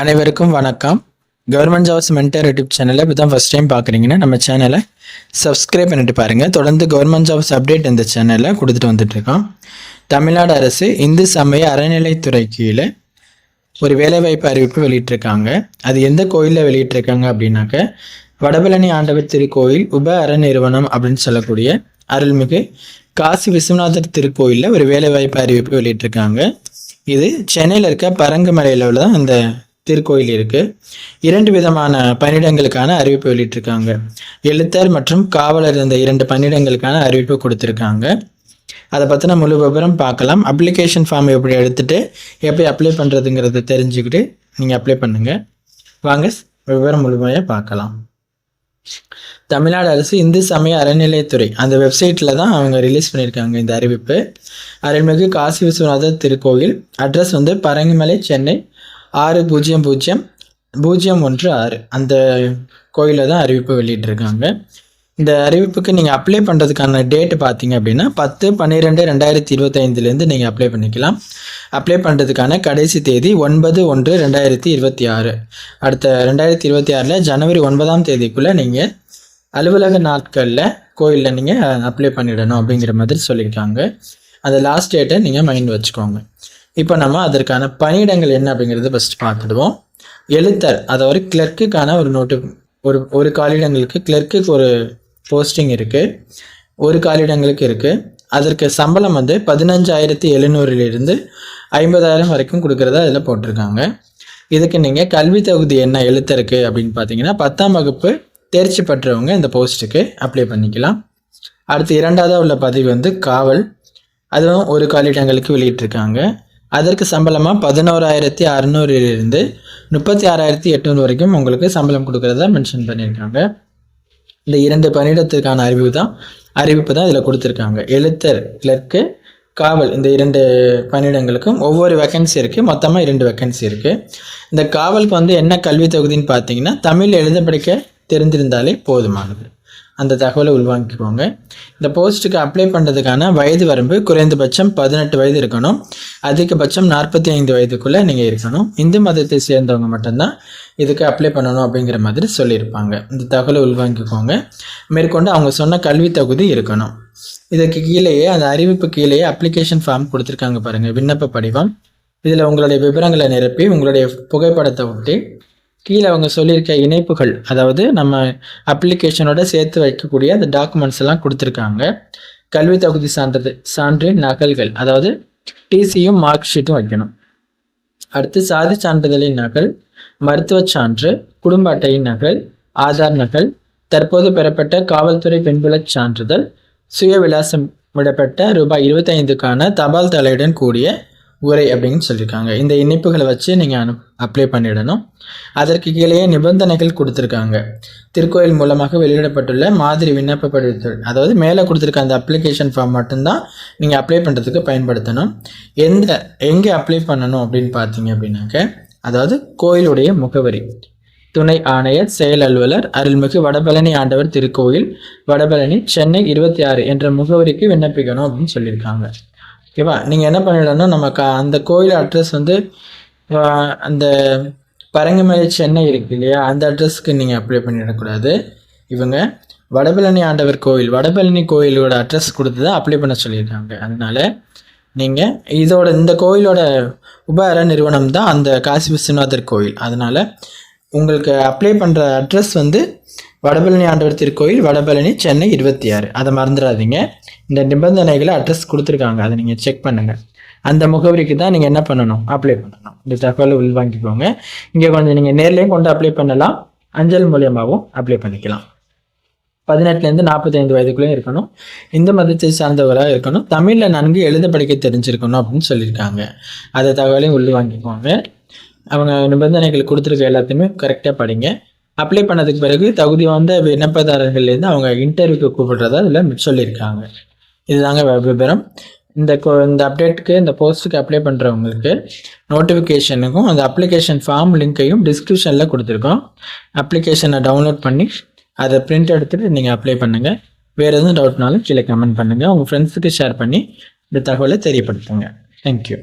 அனைவருக்கும் வணக்கம். Government jobs mentor YouTube சேனலை இப்போ தான் ஃபஸ்ட் டைம் பார்க்குறீங்கன்னா நம்ம சேனலை சப்ஸ்கிரைப் பண்ணிட்டு பாருங்கள் தொடர்ந்து கவர்மெண்ட் ஜாப்ஸ் அப்டேட் இந்த சேனலில் கொடுத்துட்டு வந்துட்டுருக்கோம். தமிழ்நாடு அரசு இந்து சமய அறநிலைத்துறை கீழே ஒரு வேலைவாய்ப்பு அறிவிப்பு வெளியிட்டிருக்காங்க. அது எந்த கோயிலில் வெளியிட்டிருக்காங்க அப்படின்னாக்க வடபழனி ஆண்டவர் திருக்கோயில் உப அறநிறுவனம் அப்படின்னு சொல்லக்கூடிய அருள்மிகு காசி விஸ்வநாதர் திருக்கோயிலில் ஒரு வேலைவாய்ப்பு அறிவிப்பு வெளியிட்டிருக்காங்க. இது சென்னையில் இருக்க பரங்குமலையில் உள்ள அந்த திருக்கோயில் இருக்குது இரண்டு விதமான பணியிடங்களுக்கான அறிவிப்பு வெளியிட்டிருக்காங்க. எழுத்தர் மற்றும் காவலர் இந்த இரண்டு பணியிடங்களுக்கான அறிவிப்பு கொடுத்துருக்காங்க. அதை பற்றின முழு விவரம் பார்க்கலாம். அப்ளிகேஷன் ஃபார்ம் எப்படி எடுத்துகிட்டு எப்படி அப்ளை பண்ணுறதுங்கிறத தெரிஞ்சுக்கிட்டு நீங்கள் அப்ளை பண்ணுங்கள் வாங்க விவரம் முழுமையாக பார்க்கலாம். தமிழ்நாடு அரசு இந்து சமய அறநிலையத்துறை அந்த வெப்சைட்டில் தான் அவங்க ரிலீஸ் பண்ணியிருக்காங்க இந்த அறிவிப்பு. அருள்மிகு காசி விஸ்வநாதர் திருக்கோயில் அட்ரஸ் வந்து பரங்கிமலை சென்னை ஆறு பூஜ்ஜியம் பூஜ்ஜியம் பூஜ்ஜியம் ஒன்று ஆறு. அந்த கோயிலில் தான் அறிவிப்பு வெளியிட்டிருக்காங்க. இந்த அறிவிப்புக்கு நீங்கள் அப்ளை பண்ணுறதுக்கான டேட்டு பார்த்தீங்க அப்படின்னா பத்து பன்னிரெண்டு ரெண்டாயிரத்தி இருபத்தைந்துலேருந்து நீங்கள் அப்ளை பண்ணிக்கலாம். அப்ளை பண்ணுறதுக்கான கடைசி தேதி ஒன்பது ஒன்று ரெண்டாயிரத்தி இருபத்தி ஆறு. அடுத்த ரெண்டாயிரத்தி இருபத்தி ஆறில் ஜனவரி ஒன்பதாம் தேதிக்குள்ளே நீங்கள் அலுவலக நாட்களில் கோயிலில் நீங்கள் அப்ளை பண்ணிடணும் அப்படிங்கிற மாதிரி சொல்லியிருக்காங்க. அந்த லாஸ்ட் டேட்டை நீங்கள் மைண்ட் வச்சுக்கோங்க. இப்போ நம்ம அதற்கான பணியிடங்கள் என்ன அப்படிங்கிறத ஃபஸ்ட்டு பார்த்துடுவோம். எழுத்தர் அதாவது கிளர்க்குக்கான ஒரு நோட்டு ஒரு ஒரு காலிடங்களுக்கு கிளர்க்குக்கு ஒரு போஸ்டிங் இருக்குது ஒரு காலிடங்களுக்கு இருக்குது அதற்கு சம்பளம் வந்து பதினஞ்சாயிரத்தி எழுநூறுலேருந்து ஐம்பதாயிரம் வரைக்கும் கொடுக்குறதா அதில் போட்டிருக்காங்க. இதுக்கு நீங்கள் கல்வி தகுதி என்ன எழுத்தருக்கு அப்படின்னு பார்த்தீங்கன்னா பத்தாம் வகுப்பு தேர்ச்சி பெற்றவங்க இந்த போஸ்ட்டுக்கு அப்ளை பண்ணிக்கலாம். அடுத்து இரண்டாவதாக உள்ள பதவி வந்து காவல். அதுவும் ஒரு காலிடங்களுக்கு வெளியிட்டிருக்காங்க. அதற்கு சம்பளமாக பதினோராயிரத்தி அறநூறிலிருந்து முப்பத்தி ஆறாயிரத்தி எட்நூறு வரைக்கும் உங்களுக்கு சம்பளம் கொடுக்குறதா மென்ஷன் பண்ணியிருக்காங்க. இந்த இரண்டு பணியிடத்திற்கான அறிவிப்பு தான் அறிவிப்பு தான் இதில் கொடுத்துருக்காங்க. எழுத்தர் கிளர்க்கு காவல் இந்த இரண்டு பணியிடங்களுக்கும் ஒவ்வொரு வேக்கன்சி இருக்குது மொத்தமாக இரண்டு வேக்கன்சி இருக்குது இந்த காவலுக்கு வந்து என்ன கல்வி தொகுதின்னு பார்த்தீங்கன்னா தமிழ் எழுத படிக்க தெரிந்திருந்தாலே போதுமானது. அந்த தகவலை உள்வாங்கிக்கோங்க. இந்த போஸ்ட்டுக்கு அப்ளை பண்ணுறதுக்கான வயது வரம்பு குறைந்தபட்சம் பதினெட்டு வயது இருக்கணும். அதிகபட்சம் நாற்பத்தி ஐந்து வயதுக்குள்ளே நீங்கள் இருக்கணும். இந்து மதத்தை சேர்ந்தவங்க மட்டும்தான் இதுக்கு அப்ளை பண்ணணும் அப்படிங்கிற மாதிரி சொல்லியிருப்பாங்க. இந்த தகவலை உள்வாங்கிக்கோங்க. மேற்கொண்டு அவங்க சொன்ன கல்வி தகுதி இருக்கணும். இதுக்கு கீழேயே அந்த அறிவிப்பு கீழேயே அப்ளிகேஷன் ஃபார்ம் கொடுத்துருக்காங்க பாருங்கள் விண்ணப்ப படிவம். இதில் உங்களுடைய விவரங்களை நிரப்பி உங்களுடைய புகைப்படத்தை ஒட்டி கீழே அவங்க சொல்லியிருக்க இணைப்புகள் அதாவது நம்ம அப்ளிகேஷனோட சேர்த்து வைக்கக்கூடிய அந்த டாக்குமெண்ட்ஸ் எல்லாம் கொடுத்துருக்காங்க. கல்வி தகுதி சான்றது சான்றின் நகல்கள் அதாவது டிசியும் மார்க் ஷீட்டும் வைக்கணும். அடுத்து சாதி சான்றிதழின் நகல் மருத்துவ சான்று குடும்ப அட்டையின் நகல் ஆதார் நகல் தற்போது பெறப்பட்ட காவல்துறை பெண்புலச் சான்றிதழ் சுய விலாசம் விடப்பட்ட ரூபாய் இருபத்தைந்துக்கான தபால் தலையுடன் கூடிய உரை அப்படின்னு சொல்லியிருக்காங்க. இந்த இணைப்புகளை வச்சு நீங்கள் அனு அப்ளை பண்ணிடணும். அதற்கு கீழேயே நிபந்தனைகள் கொடுத்துருக்காங்க. திருக்கோயில் மூலமாக வெளியிடப்பட்டுள்ள மாதிரி விண்ணப்ப படிவத்தில் அதாவது மேலே கொடுத்துருக்க அந்த அப்ளிகேஷன் ஃபார்ம் மட்டும்தான் நீங்கள் அப்ளை பண்ணுறதுக்கு பயன்படுத்தணும். எந்த எங்கே அப்ளை பண்ணணும் அப்படின்னு பார்த்தீங்க அப்படின்னாக்க அதாவது கோயிலுடைய முகவரி. துணை ஆணையர் செயல் அலுவலர் அருள்மிகு வடபழனி ஆண்டவர் திருக்கோயில் வடபழனி சென்னை இருபத்தி ஆறு என்ற முகவரிக்கு விண்ணப்பிக்கணும் அப்படின்னு சொல்லியிருக்காங்க. ஓகேவா? நீங்கள் என்ன பண்ணிடணும் நம்ம க அந்த கோயில் அட்ரஸ் வந்து அந்த பரங்கமலை சென்னை இருக்கு இல்லையா? அந்த அட்ரஸ்க்கு நீங்கள் அப்ளை பண்ணிடக்கூடாது. இவங்க வடபழனி ஆண்டவர் கோயில் வடபழனி கோயிலோட அட்ரஸ் கொடுத்து தான் அப்ளை பண்ண சொல்லியிருக்காங்க. அதனால் நீங்கள் இதோட இந்த கோயிலோட உபகர நிறுவனம் தான் அந்த காசி விஸ்வநாதர் கோயில். அதனால் உங்களுக்கு அப்ளை பண்ணுற அட்ரஸ் வந்து வடபழனி ஆண்டவர் திருக்கோயில் வடபழனி சென்னை இருபத்தி ஆறு அதை மறந்துடாதீங்க. இந்த நிபந்தனைகளை அட்ரஸ் கொடுத்துருக்காங்க. அதை நீங்கள் செக் பண்ணுங்கள் அந்த முகவரிக்கு தான் நீங்கள் என்ன பண்ணணும்? அப்ளை பண்ணணும். இந்த தகவலை உள்வாங்கிக்கோங்க. இங்கே கொஞ்சம் நீங்கள் நேர்லேயும் கொண்டு அப்ளை பண்ணலாம். அஞ்சல் மூலியமாகவும் அப்ளை பண்ணிக்கலாம். பதினெட்டுலேருந்து நாற்பத்தைந்து வயதுக்குள்ளேயும் இருக்கணும். இந்த மதத்தை சார்ந்தவராக இருக்கணும். தமிழில் நன்கு எழுத படிக்க தெரிஞ்சிருக்கணும் அப்படின்னு சொல்லியிருக்காங்க. அதை தகவலையும் உள்ள வாங்கிக்கோங்க அவங்க நிபந்தனைகள் கொடுத்துருக்க எல்லாத்தையுமே கரெக்டாக படிங்க. அப்ளை பண்ணதுக்கு பிறகு தகுதி வந்த விண்ணப்பதாரர்கள்லேருந்து அவங்க இன்டர்வியூக்கு கூப்பிடுறதா இதில் சொல்லியிருக்காங்க. இதுதாங்க விபரம். இந்த இந்த அப்டேட்டுக்கு இந்த போஸ்ட்டுக்கு அப்ளை பண்ணுறவங்களுக்கு நோட்டிஃபிகேஷனுக்கும் அந்த அப்ளிகேஷன் ஃபார்ம் லிங்க்கையும் டிஸ்கிரிப்ஷனில் கொடுத்துருக்கோம். அப்ளிகேஷனை டவுன்லோட் பண்ணி அதை பிரிண்ட் எடுத்துகிட்டு நீங்கள் அப்ளை பண்ணுங்கள் வேறு எதுவும் டவுட்னாலும் கீழே கமெண்ட் பண்ணுங்கள் உங்கள் ஃப்ரெண்ட்ஸுக்கு ஷேர் பண்ணி இந்த தகவலை தெரியப்படுத்துங்க. தேங்க்யூ